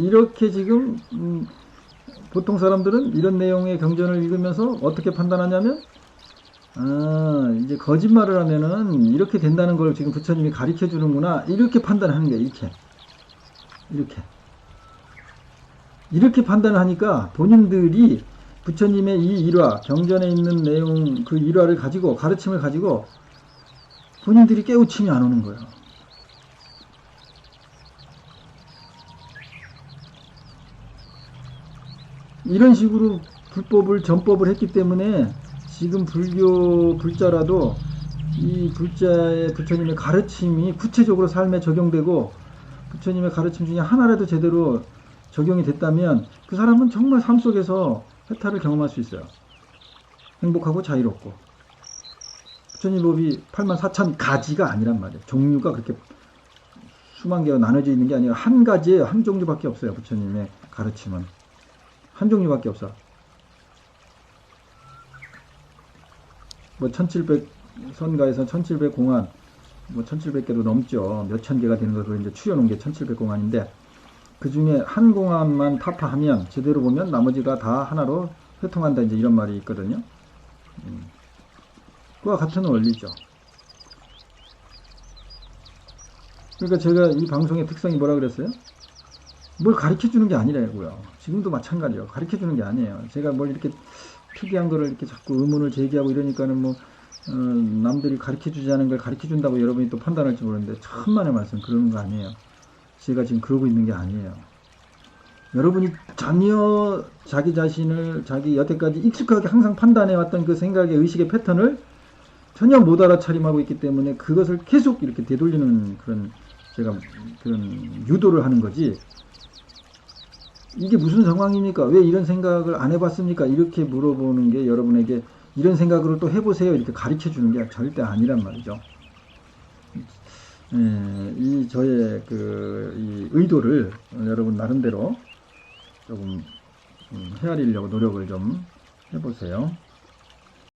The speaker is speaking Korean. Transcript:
이렇게 지금 음, 보통 사람들은 이런 내용의 경전을 읽으면서 어떻게 판단하냐면 아 이제 거짓말을 하면은 이렇게 된다는 걸 지금 부처님이 가르쳐 주는구나. 이렇게 판단하는 거예요 이렇게. 이렇게. 이렇게 판단을 하니까 본인들이 부처님의 이 일화 경전에 있는 내용 그 일화를 가지고 가르침을 가지고 본인들이 깨우침이 안 오는 거예요. 이런 식으로 불법을 전법을 했기 때문에 지금 불교 불자라도 이 불자의 부처님의 가르침이 구체적으로 삶에 적용되고 부처님의 가르침 중에 하나라도 제대로 적용이 됐다면 그 사람은 정말 삶 속에서 해탈을 경험할 수 있어요. 행복하고 자유롭고. 부처님 법이 8만 4천 가지가 아니란 말이에요. 종류가 그렇게 수만 개가 나눠져 있는 게 아니라 한 가지예요. 한 종류밖에 없어요. 부처님의 가르침은. 한 종류밖에 없어. 뭐 1700 선가에서 1700 공안 뭐 1700개도 넘죠. 몇천 개가 되는 것으로 이제 추려놓은 게 1700 공안인데 그 중에 한 공안만 타파하면 제대로 보면 나머지가 다 하나로 회통한다 이제 이런 말이 있거든요. 음. 그와 같은 원리죠. 그러니까 제가 이 방송의 특성이 뭐라 그랬어요? 뭘 가르쳐 주는 게 아니라고요. 지금도 마찬가지요. 가르쳐 주는 게 아니에요. 제가 뭘 이렇게 특이한 거를 이렇게 자꾸 의문을 제기하고 이러니까는 뭐 어, 남들이 가르쳐 주지 않은 걸 가르쳐 준다고 여러분이 또 판단할지 모르는데 천만의 말씀 그러는 거 아니에요. 제가 지금 그러고 있는 게 아니에요. 여러분이 전혀 자기 자신을 자기 여태까지 익숙하게 항상 판단해 왔던 그 생각의 의식의 패턴을 전혀 못 알아차림하고 있기 때문에 그것을 계속 이렇게 되돌리는 그런 제가 그런 유도를 하는 거지. 이게 무슨 상황입니까? 왜 이런 생각을 안 해봤습니까? 이렇게 물어보는 게 여러분에게 이런 생각으로 또 해보세요. 이렇게 가르쳐 주는 게 절대 아니란 말이죠. 예, 이 저의 그, 이 의도를 여러분 나름대로 조금 음, 헤아리려고 노력을 좀 해보세요.